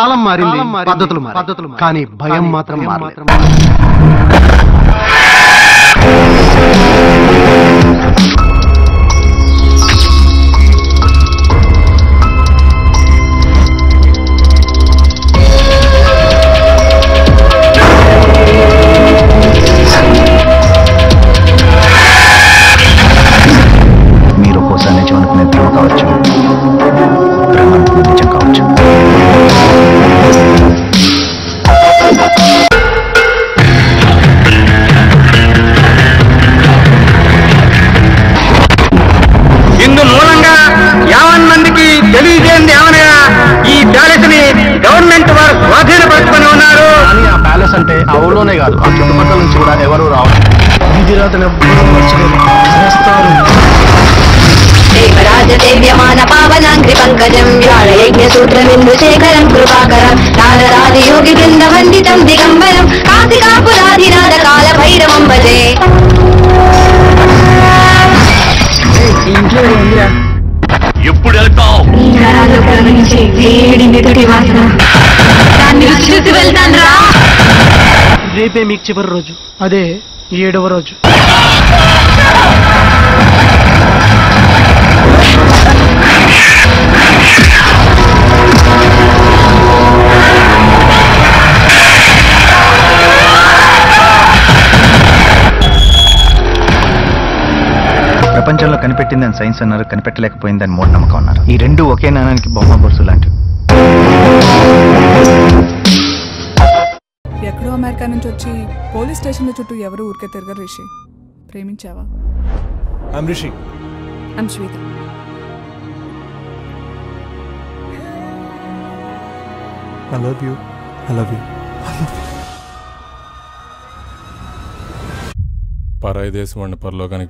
కాలం మారింది పద్ధతులు పద్ధతులు కానీ భయం మాత్రం మారలేదు. తెలియజేయండి ఏమనగా ఈ ప్యాలెస్ని గవర్నమెంట్ వారు స్వాధీనపరుచుకొని ఉన్నారు. కానీ ఆ ప్యాలెస్ అంటే ఆ ఊళ్ళోనే కాదు ఆ చుట్టుపక్కల నుంచి కూడా ఎవరు రావాలి దేవరాజసేవ్యమాన పావనాంగ్రి పంకజం వ్యాళయజ్ఞ సూత్రమిందు శేఖరం కృపాకరం నారరాది యోగి బృంద వందితం దిగంబరం కాశికాపురాధినాథ కాల భైరవం భజే. ఎప్పుడు వెళ్తావు? ఈ నరాల్లో ప్రవహించే వేడి నిదుటి వాసన. దాన్ని రుచి చూసి వెళ్తాను రా రేపే మీకు చివరి రోజు. అదే ఏడవ రోజు. ప్రపంచంలో కనిపెట్టిందని సైన్స్ అన్నారు కనిపెట్టలేకపోయిందని మూఢనమ్మకం అన్నారు. ఈ రెండు ఒకే నాణానికి బొమ్మ బొరుసు లాంటివి ఎక్కడో అమెరికా నుంచి వచ్చి పోలీస్ స్టేషన్ల చుట్టూ ఎవరు ఊరికే తిరగరు Rishi. ప్రేమించావా? I'm Rishi I'm Shweta I love you I love you పరాయి దేశం వాడిని పరలోకానికి